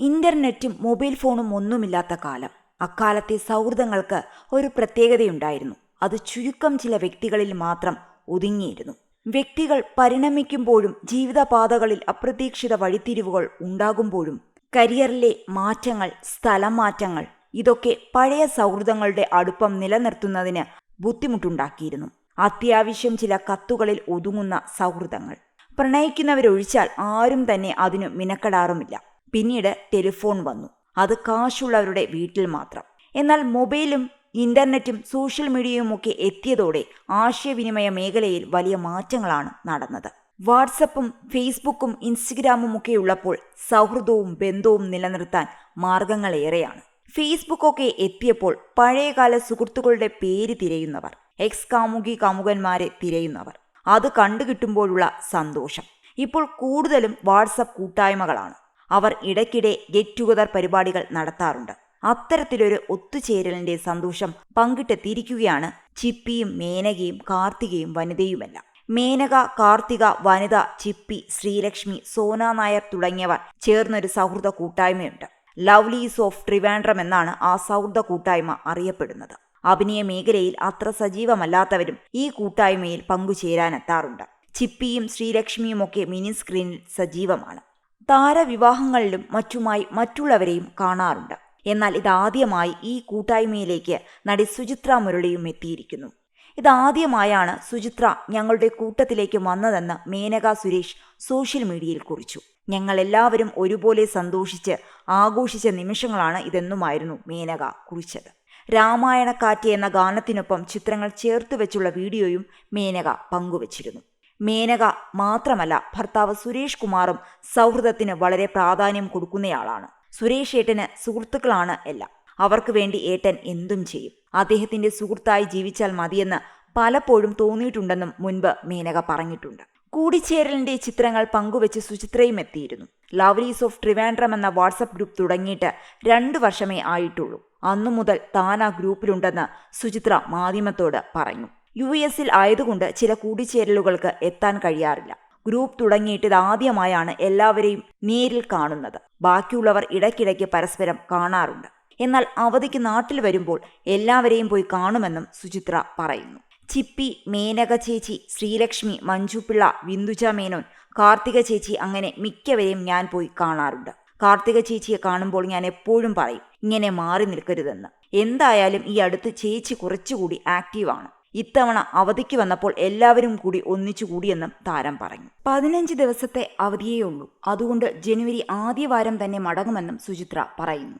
ഇന്റർനെറ്റും mobile ഫോണും ഒന്നുമില്ലാത്ത കാലം. അക്കാലത്തെ സൗഹൃദങ്ങൾക്ക് ഒരു പ്രത്യേകതയുണ്ടായിരുന്നു. അത് ചുരുക്കം ചില വ്യക്തികളിൽ മാത്രം ഒതുങ്ങിയിരുന്നു. വ്യക്തികൾ പരിണമിക്കുമ്പോഴും ജീവിതപാതകളിൽ അപ്രതീക്ഷിത വഴിത്തിരിവുകൾ ഉണ്ടാകുമ്പോഴും കരിയറിലെ മാറ്റങ്ങൾ സ്ഥലമാറ്റങ്ങൾ ഇതൊക്കെ പഴയ സൗഹൃദങ്ങളുടെ അടുപ്പം നിലനിർത്തുന്നതിന് ബുദ്ധിമുട്ടുണ്ടാക്കിയിരുന്നു. അത്യാവശ്യം ചില കത്തുകളിൽ ഒതുങ്ങുന്ന സൗഹൃദങ്ങൾ. പ്രണയിക്കുന്നവരൊഴിച്ചാൽ ആരും തന്നെ അതിനു മിനക്കെടാറുമില്ല. പിന്നീട് ടെലിഫോൺ വന്നു. അത് കാശുള്ളവരുടെ വീട്ടിൽ മാത്രം. എന്നാൽ മൊബൈലും ഇന്റർനെറ്റും സോഷ്യൽ മീഡിയയും ഒക്കെ എത്തിയതോടെ ആശയവിനിമയ മേഖലയിൽ വലിയ മാറ്റങ്ങളാണ് നടന്നത്. വാട്സപ്പും ഫേസ്ബുക്കും ഇൻസ്റ്റഗ്രാമും ഒക്കെ ഉള്ളപ്പോൾ സൗഹൃദവും ബന്ധവും നിലനിർത്താൻ മാർഗങ്ങളേറെയാണ്. ഫേസ്ബുക്കൊക്കെ എത്തിയപ്പോൾ പഴയകാല സുഹൃത്തുക്കളുടെ പേര് തിരയുന്നവർ എക്സ് കാമുകി കാമുകന്മാരെ തിരയുന്നവർ. അത് കണ്ടുകിട്ടുമ്പോഴുള്ള സന്തോഷം. ഇപ്പോൾ കൂടുതലും വാട്സപ്പ് കൂട്ടായ്മകളാണ്. അവർ ഇടയ്ക്കിടെ ഗെറ്റ് ടുഗദർ പരിപാടികൾ നടത്താറുണ്ട്. അത്തരത്തിലൊരു ഒത്തുചേരലിന്റെ സന്തോഷം പങ്കിട്ടെത്തിയിരിക്കുകയാണ് ചിപ്പിയും മേനകയും കാർത്തികയും വനിതയുമെല്ലാം. മേനക കാർത്തിക വനിത ചിപ്പി ശ്രീലക്ഷ്മി സോന നായർ തുടങ്ങിയവർ ചേർന്നൊരു സൗഹൃദ കൂട്ടായ്മയുണ്ട്. ലവ്ലീസ് ഓഫ് ട്രിവാൻഡ്രം എന്നാണ് ആ സൗഹൃദ കൂട്ടായ്മ അറിയപ്പെടുന്നത്. അഭിനയ മേഖലയിൽ അത്ര സജീവമല്ലാത്തവരും ഈ കൂട്ടായ്മയിൽ പങ്കുചേരാനെത്താറുണ്ട്. ചിപ്പിയും ശ്രീലക്ഷ്മിയുമൊക്കെ മിനി സ്ക്രീനിൽ സജീവമാണ്. താരവിവാഹങ്ങളിലും മറ്റുമായി മറ്റുള്ളവരെയും കാണാറുണ്ട്. എന്നാൽ ഇതാദ്യമായി ഈ കൂട്ടായ്മയിലേക്ക് നടി സുചിത്ര മുരളിയും എത്തിയിരിക്കുന്നു. ഇതാദ്യമായാണ് സുചിത്ര ഞങ്ങളുടെ കൂട്ടത്തിലേക്ക് വന്നതെന്ന് മേനക സുരേഷ് സോഷ്യൽ മീഡിയയിൽ കുറിച്ചു. ഞങ്ങൾ എല്ലാവരും ഒരുപോലെ സന്തോഷിച്ച് ആഘോഷിച്ച നിമിഷങ്ങളാണ് ഇതെന്നുമായിരുന്നു മേനക കുറിച്ചത്. രാമായണക്കാറ്റ് എന്ന ഗാനത്തിനൊപ്പം ചിത്രങ്ങൾ ചേർത്ത് വെച്ചുള്ള വീഡിയോയും മേനക പങ്കുവച്ചിരുന്നു. മേനക മാത്രമല്ല ഭർത്താവ് സുരേഷ് കുമാറും സൗഹൃദത്തിന് വളരെ പ്രാധാന്യം കൊടുക്കുന്നയാളാണ്. സുരേഷ് ഏട്ടന് സുഹൃത്തുക്കളാണ് എല്ലാം. അവർക്ക് വേണ്ടി ഏട്ടൻ എന്തും ചെയ്യും. അദ്ദേഹത്തിന്റെ സുഹൃത്തായി ജീവിച്ചാൽ മതിയെന്ന് പലപ്പോഴും തോന്നിയിട്ടുണ്ടെന്നും മുൻപ് മേനക പറഞ്ഞിട്ടുണ്ട്. കൂടിച്ചേരലിന്റെ ചിത്രങ്ങൾ പങ്കുവെച്ച് സുചിത്രയും എത്തിയിരുന്നു. ലവ്ലീസ് ഓഫ് ട്രിവാൻഡ്രം എന്ന വാട്സപ്പ് ഗ്രൂപ്പ് തുടങ്ങിയിട്ട് രണ്ടു വർഷമേ ആയിട്ടുള്ളൂ. അന്നു മുതൽ താൻ ആ ഗ്രൂപ്പിലുണ്ടെന്ന് സുചിത്ര മാധ്യമത്തോട് പറഞ്ഞു. യു എസിൽ ആയതുകൊണ്ട് ചില കൂടിച്ചേരലുകൾക്ക് എത്താൻ കഴിയാറില്ല. ഗ്രൂപ്പ് തുടങ്ങിയിട്ട് ഇതാദ്യമായാണ് എല്ലാവരെയും നേരിൽ കാണുന്നത്. ബാക്കിയുള്ളവർ ഇടയ്ക്കിടയ്ക്ക് പരസ്പരം കാണാറുണ്ട്. എന്നാൽ അവധിക്ക് നാട്ടിൽ വരുമ്പോൾ എല്ലാവരെയും പോയി കാണുമെന്നും സുചിത്ര പറയുന്നു. ചിപ്പി മേനക ചേച്ചി ശ്രീലക്ഷ്മി മഞ്ജുപിള്ള വിന്ദുജ മേനോൻ കാർത്തിക ചേച്ചി അങ്ങനെ മിക്കവരെയും ഞാൻ പോയി കാണാറുണ്ട്. കാർത്തിക ചേച്ചിയെ കാണുമ്പോൾ ഞാൻ എപ്പോഴും പറയും ഇങ്ങനെ മാറി നിൽക്കരുതെന്ന്. എന്തായാലും ഈ അടുത്ത് ചേച്ചി കുറച്ചുകൂടി ആക്റ്റീവാണ്. ഇത്തവണ അവധിക്ക് വന്നപ്പോൾ എല്ലാവരും കൂടി ഒന്നിച്ചു കൂടിയെന്നും താരം പറഞ്ഞു. പതിനഞ്ച് ദിവസത്തെ അവധിയേ ഉള്ളൂ. അതുകൊണ്ട് ജനുവരി ആദ്യ വാരം തന്നെ മടങ്ങുമെന്നും സുചിത്ര പറയുന്നു.